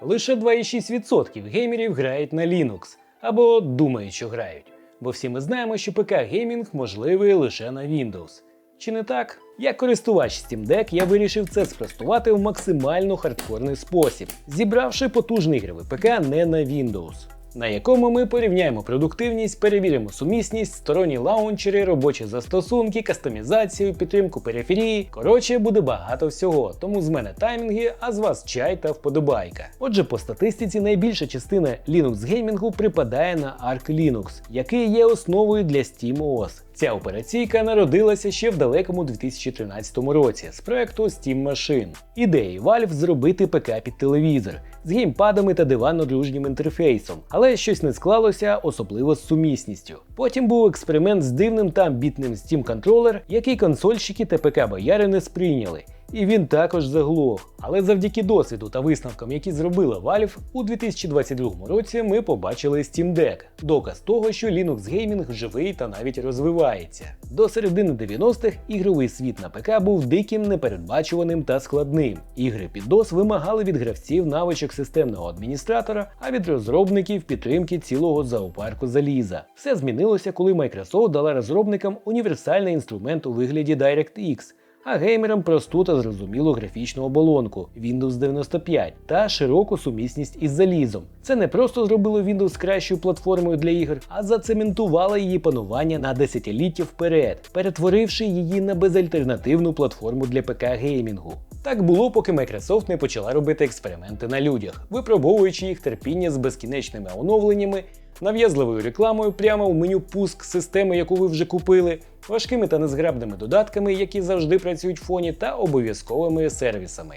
Лише 2,6% геймерів грають на Linux або думають, що грають. Бо всі ми знаємо, що ПК геймінг можливий лише на Windows. Чи не так? Як користувач Steam Deck я вирішив це спростувати в максимально хардкорний спосіб, зібравши потужний ігровий ПК не на Windows, на якому ми порівняємо продуктивність, перевіримо сумісність, сторонні лаунчери, робочі застосунки, кастомізацію, підтримку периферії. Коротше, буде багато всього, тому з мене таймінги, а з вас чай та вподобайка. Отже, по статистиці найбільша частина Linux геймінгу припадає на Arc Linux, який є основою для SteamOS. Ця операційка народилася ще в далекому 2013 році з проекту Steam Machine. Ідеї Valve зробити ПК під телевізор з геймпадами та диванно-дружнім інтерфейсом, але щось не склалося, особливо з сумісністю. Потім був експеримент з дивним та амбітним Steam контролер, який консольщики та ПК бояри не сприйняли. І він також заглох. Але завдяки досвіду та висновкам, які зробила Valve, у 2022 році ми побачили Steam Deck, доказ того, що Linux геймінг живий та навіть розвивається. До середини 90-х ігровий світ на ПК був диким, непередбачуваним та складним. Ігри під DOS вимагали від гравців навичок системного адміністратора, а від розробників підтримки цілого зоопарку заліза. Все змінилося, коли Microsoft дала розробникам універсальний інструмент у вигляді DirectX а геймерам просту та зрозумілу графічну оболонку Windows 95 та широку сумісність із залізом. Це не просто зробило Windows кращою платформою для ігор, а зацементувало її панування на десятиліття вперед, перетворивши її на безальтернативну платформу для ПК геймінгу. Так було, поки Microsoft не почала робити експерименти на людях, випробовуючи їх терпіння з безкінечними оновленнями, нав'язливою рекламою прямо в меню пуск системи, яку ви вже купили, важкими та незграбними додатками, які завжди працюють в фоні, та обов'язковими сервісами.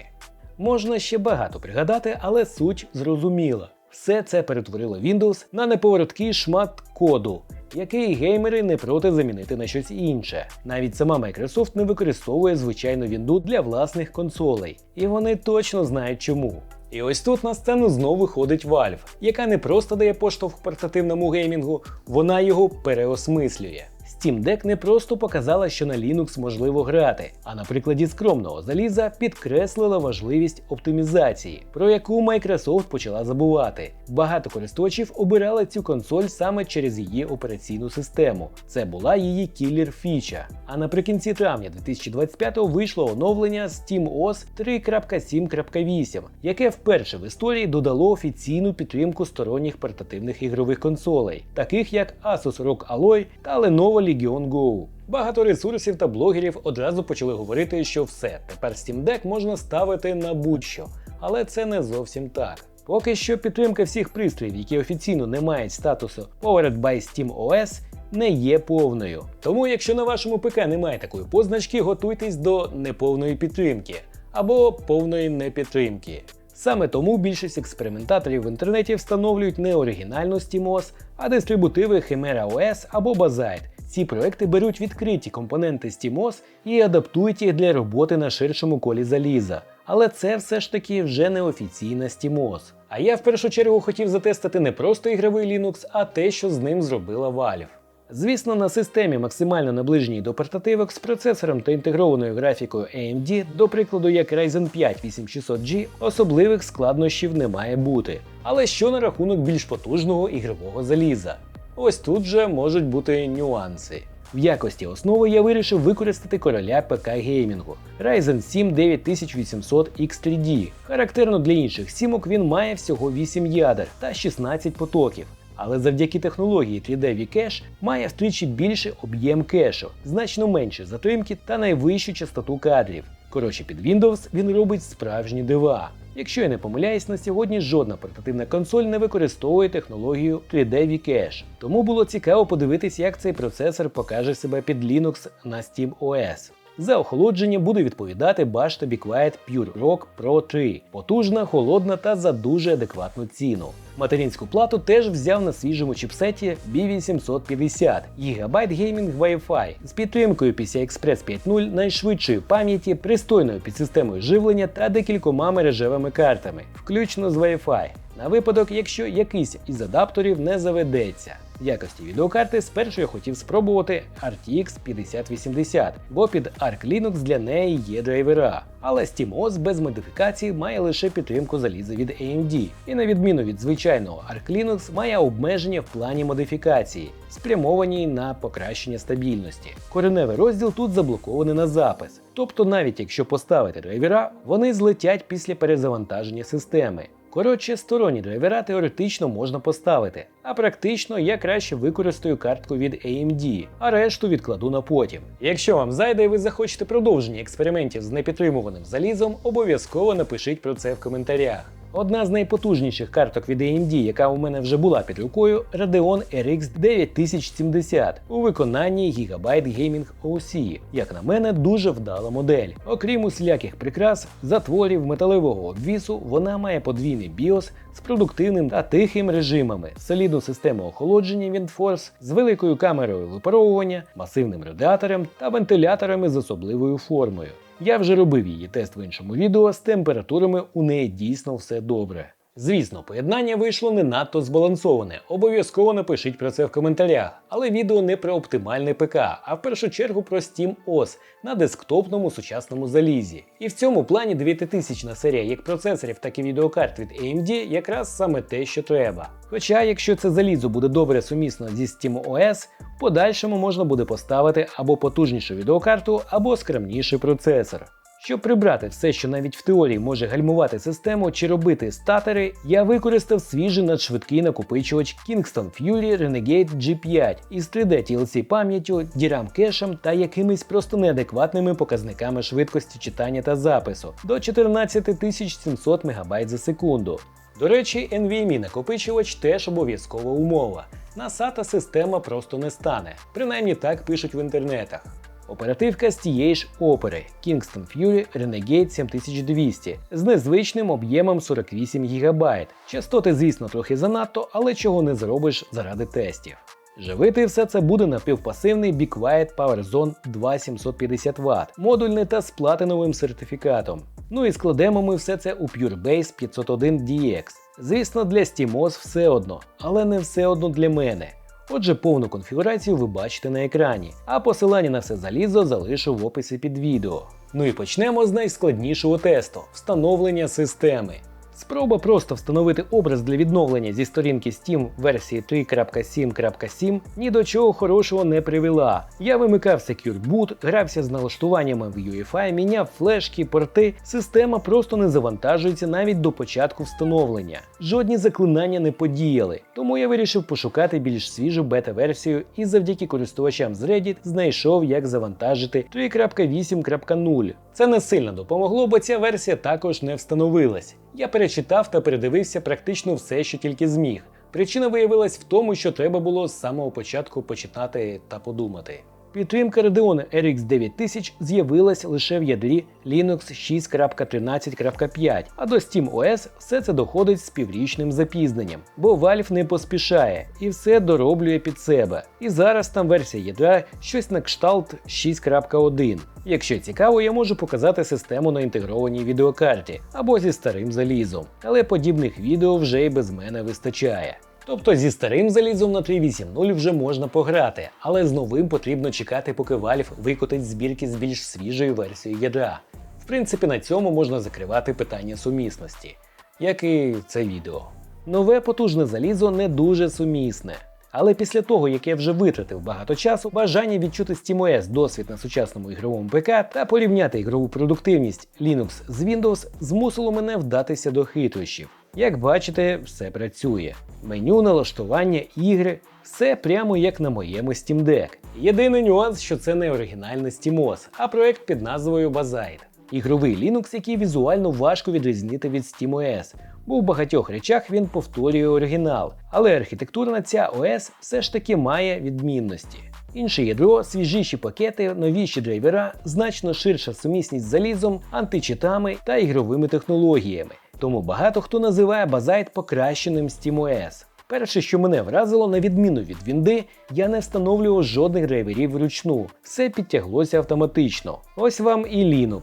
Можна ще багато пригадати, але суть зрозуміла. Все це перетворило Windows на неповороткий шмат коду, який геймери не проти замінити на щось інше. Навіть сама Microsoft не використовує звичайну Windows для власних консолей, і вони точно знають чому. І ось тут на сцену знову виходить Valve, яка не просто дає поштовх портативному геймінгу, вона його переосмислює. Steam Deck не просто показала, що на Linux можливо грати, а на прикладі скромного заліза підкреслила важливість оптимізації, про яку Microsoft почала забувати. Багато користувачів обирали цю консоль саме через її операційну систему. Це була її кілер фіча. А наприкінці травня 2025-го вийшло оновлення SteamOS 3.7.8, яке вперше в історії додало офіційну підтримку сторонніх портативних ігрових консолей, таких як Asus ROG Alloy та Lenovo Legion Go. Багато ресурсів та блогерів одразу почали говорити, що все, тепер Steam Deck можна ставити на будь-що, але це не зовсім так. Поки що підтримка всіх пристроїв, які офіційно не мають статусу Powered by Steam OS, не є повною. Тому, якщо на вашому ПК немає такої позначки, готуйтесь до неповної підтримки або повної непідтримки. Саме тому більшість експериментаторів в інтернеті встановлюють не оригінальну SteamOS, а дистрибутиви Chimera OS або Bazzite. Ці проекти беруть відкриті компоненти SteamOS і адаптують їх для роботи на ширшому колі заліза. Але це все ж таки вже не офіційна SteamOS. А я в першу чергу хотів затестити не просто ігровий Linux, а те, що з ним зробила Valve. Звісно, на системі максимально наближеній до портативок з процесором та інтегрованою графікою AMD, до прикладу, як Ryzen 5 8600G, особливих складнощів не має бути. Але що на рахунок більш потужного ігрового заліза? Ось тут же можуть бути нюанси. В якості основи я вирішив використати короля ПК геймінгу Ryzen 7 9800 X3D. Характерно для інших сімок він має всього 8 ядер та 16 потоків. Але завдяки технології 3D V-Cache має втричі більший об'єм кешу, значно менше затримки та найвищу частоту кадрів. Коротше, під Windows він робить справжні дива. Якщо я не помиляюсь, на сьогодні жодна портативна консоль не використовує технологію 3D V-Cache. Тому було цікаво подивитись, як цей процесор покаже себе під Linux на SteamOS. За охолодження буде відповідати башта Be Pure Rock Pro 3. Потужна, холодна та за дуже адекватну ціну. Материнську плату теж взяв на свіжому чіпсеті B850 гігабайт геймінг Wi-Fi з підтримкою PCI Express 5.0, найшвидшою пам'яті, пристойною підсистемою живлення та декількома мережевими картами, включно з Wi-Fi. На випадок, якщо якийсь із адаптерів не заведеться. Якості відеокарти спершу я хотів спробувати RTX 5080, бо під Arc Linux для неї є драйвера. Але SteamOS без модифікацій має лише підтримку заліза від AMD, і на відміну від звичайного Arc Linux має обмеження в плані модифікації, спрямовані на покращення стабільності. Кореневий розділ тут заблокований на запис. Тобто, навіть якщо поставити драйвера, вони злетять після перезавантаження системи. Коротше, сторонні драйвера теоретично можна поставити, а практично я краще використаю картку від AMD, а решту відкладу на потім. Якщо вам зайде і ви захочете продовження експериментів з непідтримуваним залізом, обов'язково напишіть про це в коментарях. Одна з найпотужніших карток від AMD, яка у мене вже була під рукою, Radeon RX 9070 у виконанні Gigabyte Gaming OC. Як на мене, дуже вдала модель. Окрім усіляких прикрас, затворів, металевого обвісу, вона має подвійний BIOS з продуктивним та тихим режимами, солідну систему охолодження WindForce з великою камерою випаровування, масивним радіатором та вентиляторами з особливою формою. Я вже робив її тест в іншому відео з температурами у неї дійсно все добре. Звісно, поєднання вийшло не надто збалансоване. Обов'язково напишіть про це в коментарях. Але відео не про оптимальний ПК, а в першу чергу про Steam OS на десктопному сучасному залізі. І в цьому плані 9000 серія як процесорів, так і відеокарт від AMD якраз саме те, що треба. Хоча, якщо це залізо буде добре сумісно зі Steam OS, в подальшому можна буде поставити або потужнішу відеокарту, або скромніший процесор. Щоб прибрати все, що навіть в теорії може гальмувати систему чи робити статери, я використав свіжий надшвидкий накопичувач Kingston Fury Renegade G5 із 3D TLC пам'яттю, DRAM кешем та якимись просто неадекватними показниками швидкості читання та запису до 14700 МБ за секунду. До речі, NVMe накопичувач теж обов'язкова умова. На SATA система просто не стане, принаймні так пишуть в інтернетах. Оперативка з тієї ж опери Kingston Fury Renegade 7200 з незвичним об'ємом 48 ГБ. Частоти, звісно, трохи занадто, але чого не зробиш заради тестів. Живити все це буде напівпасивний Be Quiet Power Zone 2750 Вт, модульний та з платиновим сертифікатом. Ну і складемо ми все це у PureBase 501 DX. Звісно, для SteamOS все одно, але не все одно для мене. Отже, повну конфігурацію ви бачите на екрані, а посилання на все залізо залишу в описі під відео. Ну і почнемо з найскладнішого тесту встановлення системи. Спроба просто встановити образ для відновлення зі сторінки Steam версії 3.7.7 ні до чого хорошого не привела. Я вимикав Secure Boot, грався з налаштуваннями в UEFI, міняв флешки, порти. Система просто не завантажується навіть до початку встановлення. Жодні заклинання не подіяли, тому я вирішив пошукати більш свіжу бета-версію і завдяки користувачам з Reddit знайшов, як завантажити 3.8.0. Це не сильно допомогло, бо ця версія також не встановилась. Я перечитав та передивився практично все, що тільки зміг. Причина виявилась в тому, що треба було з самого початку почитати та подумати. Підтримка Radeon RX 9000 з'явилась лише в ядрі Linux 6.13.5, а до SteamOS все це доходить з піврічним запізненням, бо Valve не поспішає і все дороблює під себе. І зараз там версія ядра щось на кшталт 6.1. Якщо цікаво, я можу показати систему на інтегрованій відеокарті або зі старим залізом, але подібних відео вже й без мене вистачає. Тобто зі старим залізом на 3.8.0 вже можна пограти, але з новим потрібно чекати, поки Valve викотить збірки з більш свіжою версією ядра. В принципі, на цьому можна закривати питання сумісності, як і це відео. Нове потужне залізо не дуже сумісне. Але після того, як я вже витратив багато часу, бажання відчути SteamOS досвід на сучасному ігровому ПК та порівняти ігрову продуктивність Linux з Windows змусило мене вдатися до хитрощів. Як бачите, все працює. Меню, налаштування, ігри все прямо як на моєму Steam Deck. Єдиний нюанс, що це не оригінальний SteamOS, а проект під назвою Bazaid. Ігровий Linux, який візуально важко відрізнити від SteamOS, бо в багатьох речах він повторює оригінал, але архітектурна ця ОС все ж таки має відмінності. Інше ядро, свіжіші пакети, новіші драйвера, значно ширша сумісність з залізом, античитами та ігровими технологіями. Тому багато хто називає базайт покращеним SteamOS. Перше, що мене вразило, на відміну від Вінди, я не встановлював жодних драйверів вручну, все підтяглося автоматично. Ось вам і Linux.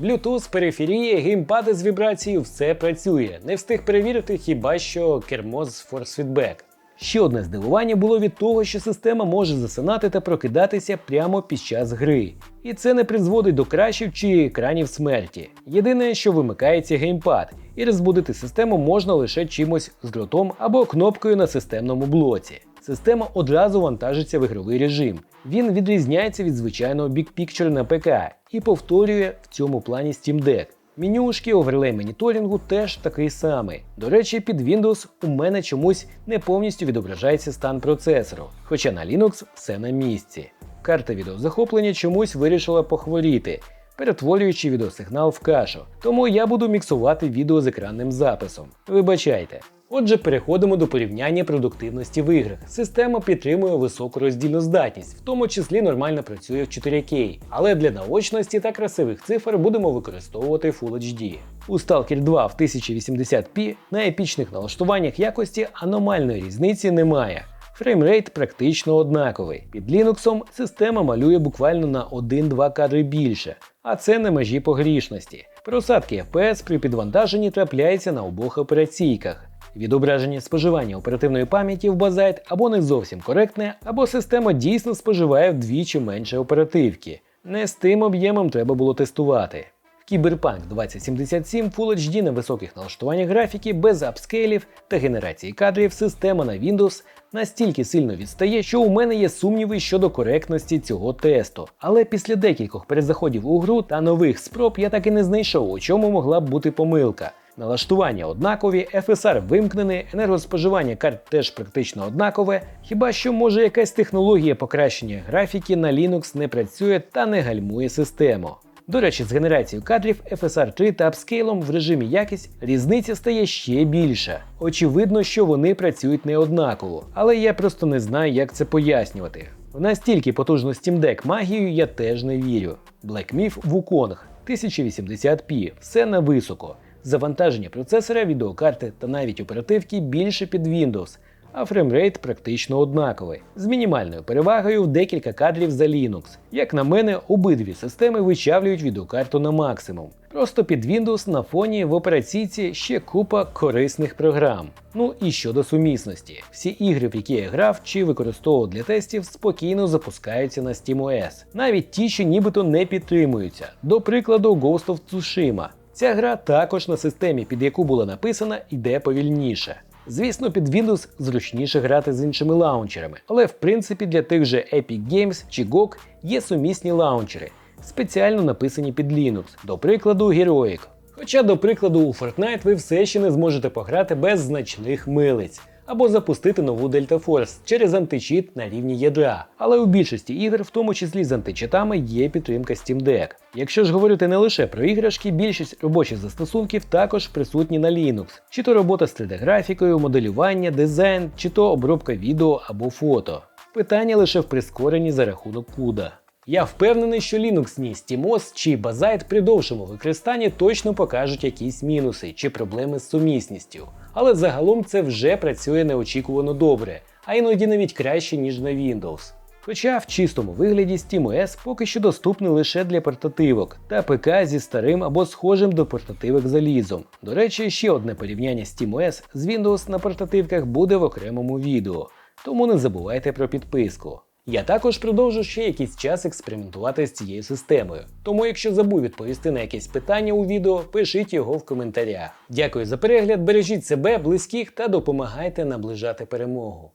Bluetooth, периферія, геймпади з вібрацією все працює. Не встиг перевірити хіба що кермо з Force Feedback. Ще одне здивування було від того, що система може засинати та прокидатися прямо під час гри. І це не призводить до крашів чи екранів смерті. Єдине, що вимикається геймпад, і розбудити систему можна лише чимось з дротом або кнопкою на системному блоці. Система одразу вантажиться в ігровий режим. Він відрізняється від звичайного Big Picture на ПК і повторює в цьому плані Steam Deck. Менюшки, оверлей моніторингу теж такий самий. До речі, під Windows у мене чомусь не повністю відображається стан процесору, хоча на Linux все на місці. Карта відеозахоплення чомусь вирішила похворіти, перетворюючи відеосигнал в кашу. Тому я буду міксувати відео з екранним записом. Вибачайте. Отже, переходимо до порівняння продуктивності в іграх. Система підтримує високу роздільну здатність, в тому числі нормально працює в 4К, але для наочності та красивих цифр будемо використовувати Full HD. У Stalker 2 в 1080p на епічних налаштуваннях якості аномальної різниці немає. Фреймрейт практично однаковий. Під Linux система малює буквально на 1-2 кадри більше, а це на межі погрішності. Просадки FPS при підвантаженні трапляються на обох операційках. Відображення споживання оперативної пам'яті в базайт або не зовсім коректне, або система дійсно споживає вдвічі менше оперативки. Не з тим об'ємом треба було тестувати. В Cyberpunk 2077 Full HD на високих налаштуваннях графіки без апскейлів та генерації кадрів система на Windows настільки сильно відстає, що у мене є сумніви щодо коректності цього тесту. Але після декількох перезаходів у гру та нових спроб я так і не знайшов, у чому могла б бути помилка. Налаштування однакові, FSR вимкнений, енергоспоживання карт теж практично однакове. Хіба що може якась технологія покращення графіки на Linux не працює та не гальмує систему. До речі, з генерацією кадрів FSR 3 та апскейлом в режимі якість різниця стає ще більша. Очевидно, що вони працюють не однаково, але я просто не знаю, як це пояснювати. В настільки потужну Steam Deck магію я теж не вірю. Black Myth Wukong 1080p, все на високо. Завантаження процесора, відеокарти та навіть оперативки більше під Windows, а фреймрейт практично однаковий, з мінімальною перевагою в декілька кадрів за Linux. Як на мене, обидві системи вичавлюють відеокарту на максимум. Просто під Windows на фоні в операційці ще купа корисних програм. Ну і щодо сумісності, всі ігри, в які я грав чи використовував для тестів, спокійно запускаються на SteamOS. Навіть ті, що нібито не підтримуються. До прикладу, Ghost of Tsushima. Ця гра також на системі, під яку була написана, йде повільніше. Звісно, під Windows зручніше грати з іншими лаунчерами, але в принципі для тих же Epic Games чи GOG є сумісні лаунчери, спеціально написані під Linux, до прикладу Heroic. Хоча, до прикладу, у Fortnite ви все ще не зможете пограти без значних милиць. Або запустити нову Delta Force через античіт на рівні ядра. Але у більшості ігр, в тому числі з античитами, є підтримка Steam Deck. Якщо ж говорити не лише про іграшки, більшість робочих застосунків також присутні на Linux, чи то робота з 3D-графікою, моделювання, дизайн, чи то обробка відео або фото. Питання лише в прискоренні за рахунок CUDA. Я впевнений, що Linux, SteamOS чи Bazzite при довшому використанні точно покажуть якісь мінуси чи проблеми з сумісністю. Але загалом це вже працює неочікувано добре, а іноді навіть краще, ніж на Windows. Хоча в чистому вигляді SteamOS поки що доступний лише для портативок та ПК зі старим або схожим до портативок залізом. До речі, ще одне порівняння SteamOS з Windows на портативках буде в окремому відео, тому не забувайте про підписку. Я також продовжу ще якийсь час експериментувати з цією системою. Тому, якщо забув відповісти на якесь питання у відео, пишіть його в коментарях. Дякую за перегляд, бережіть себе, близьких та допомагайте наближати перемогу.